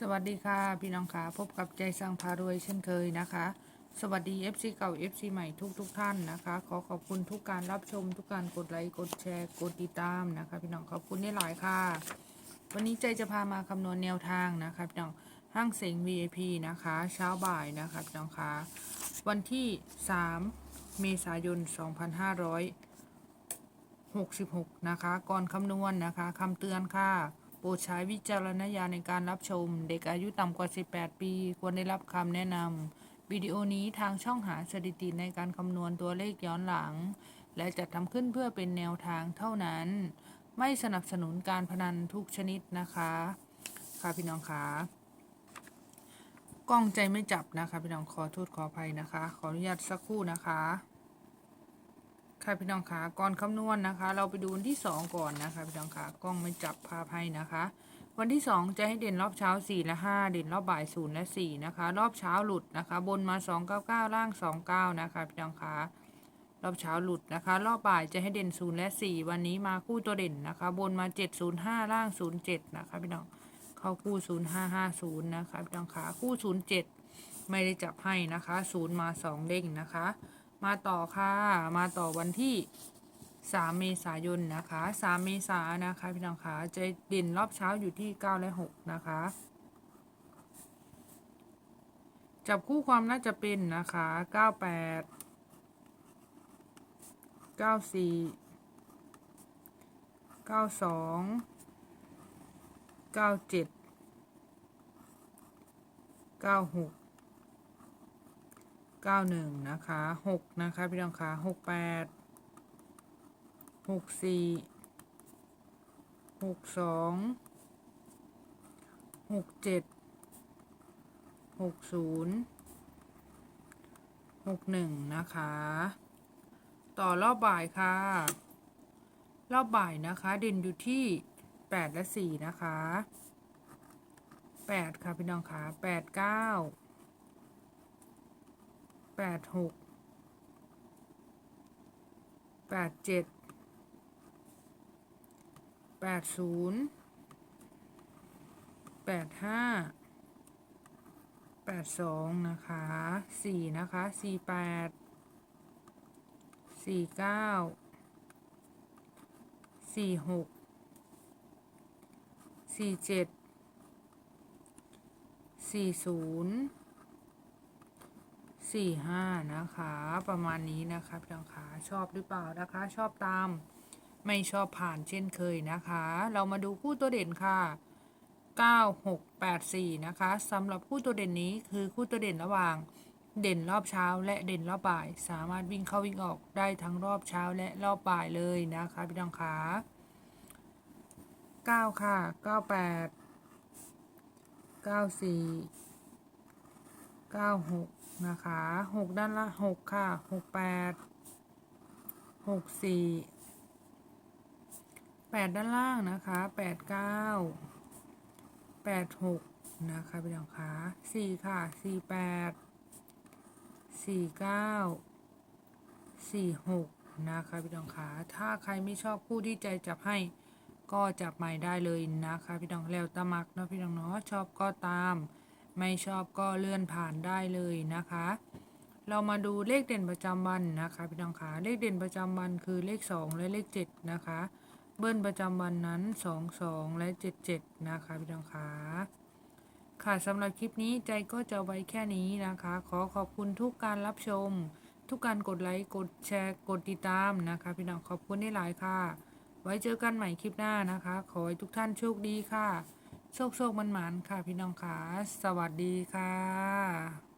สวัสดีค่ะ พี่น้องค่ะ พบกับใจสร้างพารวยเช่นเคยนะคะ สวัสดี FC เก่า FC ใหม่ทุกทุกท่านนะคะ ขอขอบคุณทุกการรับชม ทุกการกดไลค์กดแชร์กดติดตามนะคะ พี่น้องขอบคุณนี่หลายค่ะ วันนี้ใจจะพามาคำนวณแนวทางนะคะพี่น้องห้างเสง VIP นะคะ เช้าบ่ายนะคะพี่น้องค่ะวันที่ 3 เมษายน 2566 นะคะ ก่อนคำนวณนะคะคำเตือนค่ะ โปรดใช้วิจารณญาณในการรับชม เด็กอายุต่ำกว่า 18 ปี ควรได้รับคำแนะนำวิดีโอนี้ทางช่องหาสถิติในการคำนวณตัวเลขย้อนหลัง และจัดทำขึ้นเพื่อเป็นแนวทางเท่านั้น ไม่สนับสนุนการพนันทุกชนิดนะคะ ค่ะพี่น้องคะกล้องใจไม่จับนะคะ พี่น้องขอโทษขออภัยนะคะ ขออนุญาตสักครู่นะคะ ค่ะพี่น้องคะก่อนคำนวณนะคะ เราไปดูวันที่ 2 ก่อนนะคะ พี่น้องคะกล้องไม่จับภาพให้นะคะ วันที่ 2 จะให้เด่นรอบเช้า 4 และ 5 เด่นรอบบ่าย0และ4นะคะ รอบเช้าหลุดนะคะ บนมา 299 ล่าง 29 นะคะพี่น้องคะรอบเช้าหลุดนะคะ รอบบ่ายจะให้เด่น0และ 4 วันนี้มาคู่ตัวเด่นนะคะ บนมา 705 ล่าง 07 นะคะพี่น้องเข้าคู่ 0550 นะคะพี่น้องคะคู่ 07 ไม่ได้จับให้นะคะ 0 มา 2 เด้งนะคะ มาต่อค่ะ มาต่อวันที่ 3 เมษายนนะคะ 3 เมษายนนะคะพี่น้องคะจะเด่นรอบเช้าอยู่ที่ 9 และ 6 นะคะ จับคู่ความน่าจะเป็นนะคะ 98 94 92 97 96 เก้าหนึ่งนะคะหกนะคะพี่น้องคะหกแปดหกสี่หกสองหกเจ็ดหกศูนย์หกหนึ่งนะคะ ต่อรอบบ่ายค่ะ รอบบ่ายนะคะ เด่นอยู่ที่แปดและสี่นะคะแปดค่ะพี่น้องคะแปดเก้า แปดหกแปดเจ็ดแปดศูนย์แปดห้าแปดสองนะคะสี่นะคะสี่แปดสี่เก้าสี่หกสี่เจ็ดสี่ศูนย์ สี่ห้านะคะ ประมาณนี้นะคะพี่น้องคะชอบหรือเปล่านะคะ ชอบตาม ไม่ชอบผ่านเช่นเคยนะคะ เรามาดูคู่ตัวเด่นค่ะ9 6 8 4นะคะสำหรับคู่ตัวเด่นนี้คือคู่ตัวเด่นระหว่างเด่นรอบเช้าและเด่นรอบบ่าย สามารถวิ่งเข้าวิ่งออกได้ทั้งรอบเช้าและรอบบ่ายเลยนะคะพี่น้องคะ9ค่ะ98 94 96 นะคะหกด้านละหกค่ะหกแปดหกสี่แปดด้านล่างนะคะแปดเก้าแปดหกนะคะพี่น้องคะสี่ค่ะสี่แปดสี่เก้าสี่หกนะคะพี่น้องคะถ้าใครไม่ชอบคู่ที่ใจจับให้ก็จับใหม่ได้เลยนะคะพี่น้องแล้วตะมักเนาะพี่น้องเนาะชอบก็ตาม ไม่ชอบก็เลื่อนผ่านได้เลยนะคะ เรามาดูเลขเด่นประจำวันนะคะพี่น้องคะเลขเด่นประจำวันคือเลข 2 และเลข 7 นะคะ เบิ้ลประจำวันนั้น 2 2 และ 7 7 นะคะพี่น้องคะค่ะสำหรับคลิปนี้ใจก็จะไว้แค่นี้นะคะ ขอขอบคุณทุกการรับชม ทุกการกดไลค์กดแชร์กดติดตามนะคะ พี่น้องขอบคุณได้หลายค่ะ ไว้เจอกันใหม่คลิปหน้านะคะ ขอให้ทุกท่านโชคดีค่ะ โชคโชคมันหมานค่ะพี่น้องค่ะ สวัสดีค่ะ